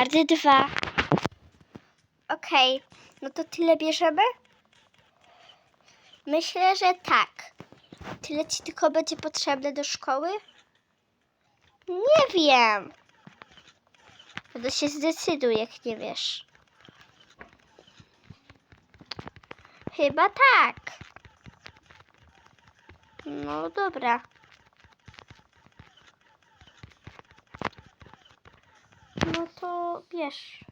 Karty dwa. Okej, no to tyle bierzemy? Myślę, że tak. Tyle ci tylko będzie potrzebne do szkoły? Nie wiem. No to się zdecyduj, jak nie wiesz. Chyba tak. No dobra. To bierz.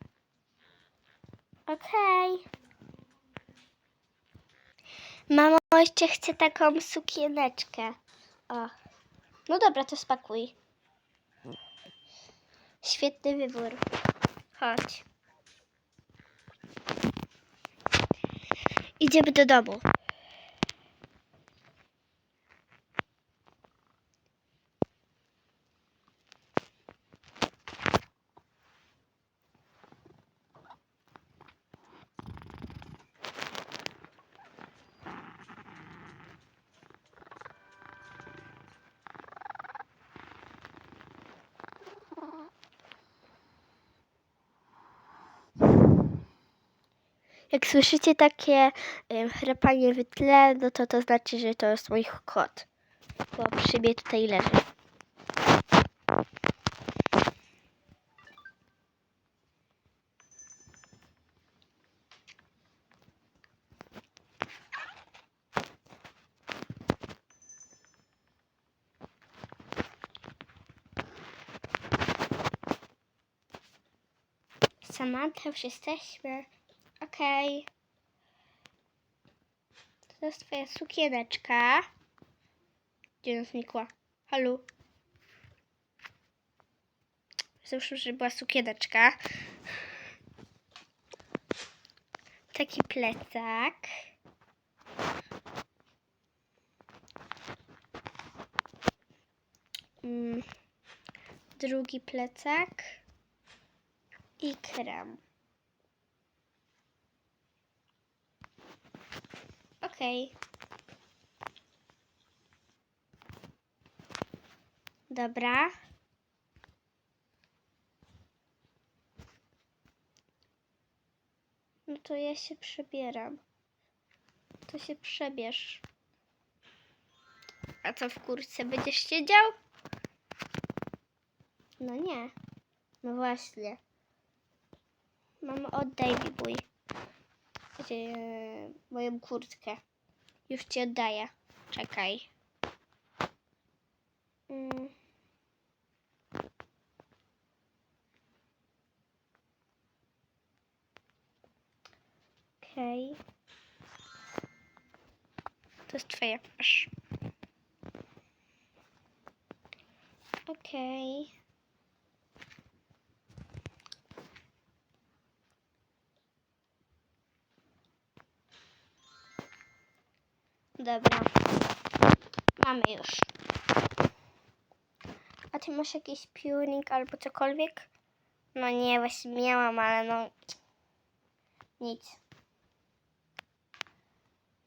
Okej. Mamo jeszcze chce taką sukieneczkę. O. No dobra, to spakuj. Świetny wybór. Chodź. Idziemy do domu. Jak słyszycie takie um, chrapanie w tle, no to to znaczy, że to jest mój kot. Bo przy mnie tutaj leży. Samantha, już jesteśmy. Okej. To jest twoja sukieneczka. Gdzie ona znikła? Zawsze, że była sukieneczka. Taki plecak. Mm. Drugi plecak. I krem. Okej. Dobra. No to ja się przebieram. To się przebierz. A co w kurce będziesz siedział? No nie. No właśnie. Mamo, oddaj mi mój yy, moją kurtkę. Już ci oddaję. Czekaj. Mm. Okej. To jest twoje. Masz. Okej. Dobra. Mamy już. A ty masz jakiś piórnik albo cokolwiek? No nie, właśnie miałam, ale no... Nic.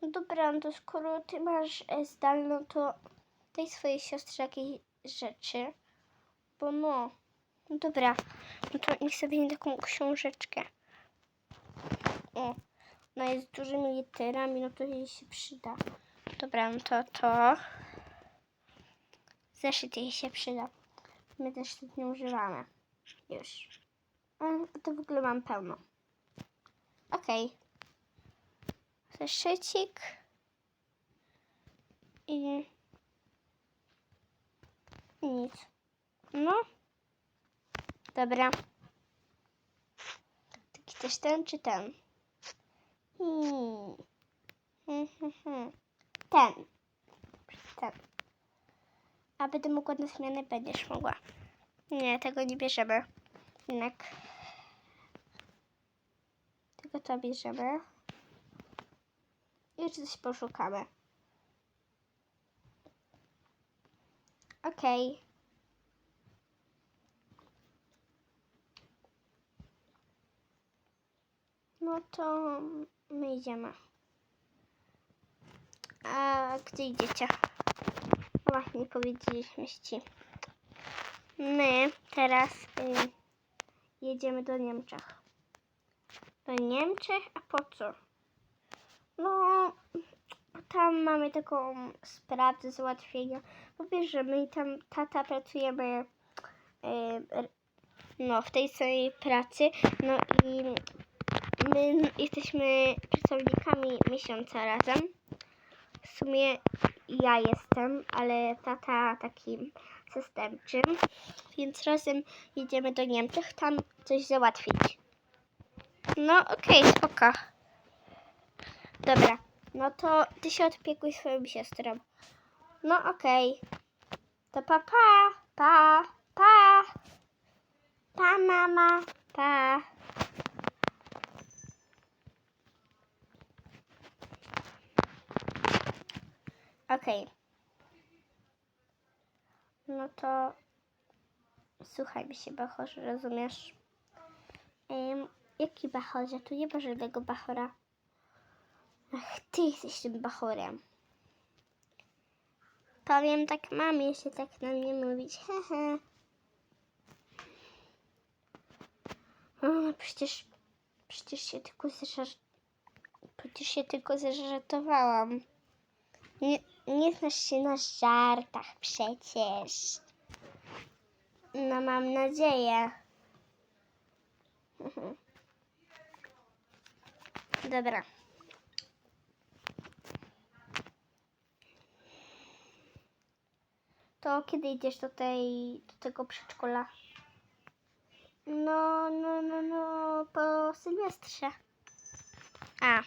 No dobra, no to skoro ty masz e, zdalną, to daj swojej siostrze jakieś rzeczy. Bo no... No dobra, no to niech sobie nie taką książeczkę. O, ona jest z dużymi literami, no to jej się przyda. Dobra, no to to. Zeszyt jej się przyda. My też tak nie używamy. Już. To w ogóle mam pełno. Okej. Zeszycik. I... i nic. No. Dobra. Taki też ten czy ten? Hmm. Hmm, hmm, hmm. Ten. Ten. A będę mogła na zmianę, będziesz mogła. Nie, tego nie bierzemy. Jednak. Tylko to bierzemy. I coś poszukamy. Okej. No to my idziemy. A gdzie idziecie? O, nie powiedzieliśmy ci. My teraz y, jedziemy do Niemczech. Do Niemczech? A po co? No, tam mamy taką sprawę do załatwienia. Bo wiesz, że my tam, tata, pracujemy r- no, w tej samej pracy. No i my jesteśmy pracownikami miesiąca razem. Sumie ja jestem, ale tata takim zastępczym. Więc razem jedziemy do Niemczech tam coś załatwić. No okej, spoko. Dobra, no to ty się opiekuj swoją siostrą. No okej. To pa pa, pa, pa. Pa mama, pa. Okej. No to słuchaj mi się, Bachorze, rozumiesz? Ym, jaki Bachorze? Tu nie ma żadnego Bachora. Ach, ty jesteś tym Bachorem. Powiem tak mamie, się tak na mnie mówić. Hehe. No przecież, przecież się tylko zeżart... Przecież się tylko zeżartowałam. Nie, nie znasz się na żartach przecież. No mam nadzieję. Dobra. To kiedy idziesz do tej, do tego przedszkola? No, no, no, no, po Sylwestrze. A,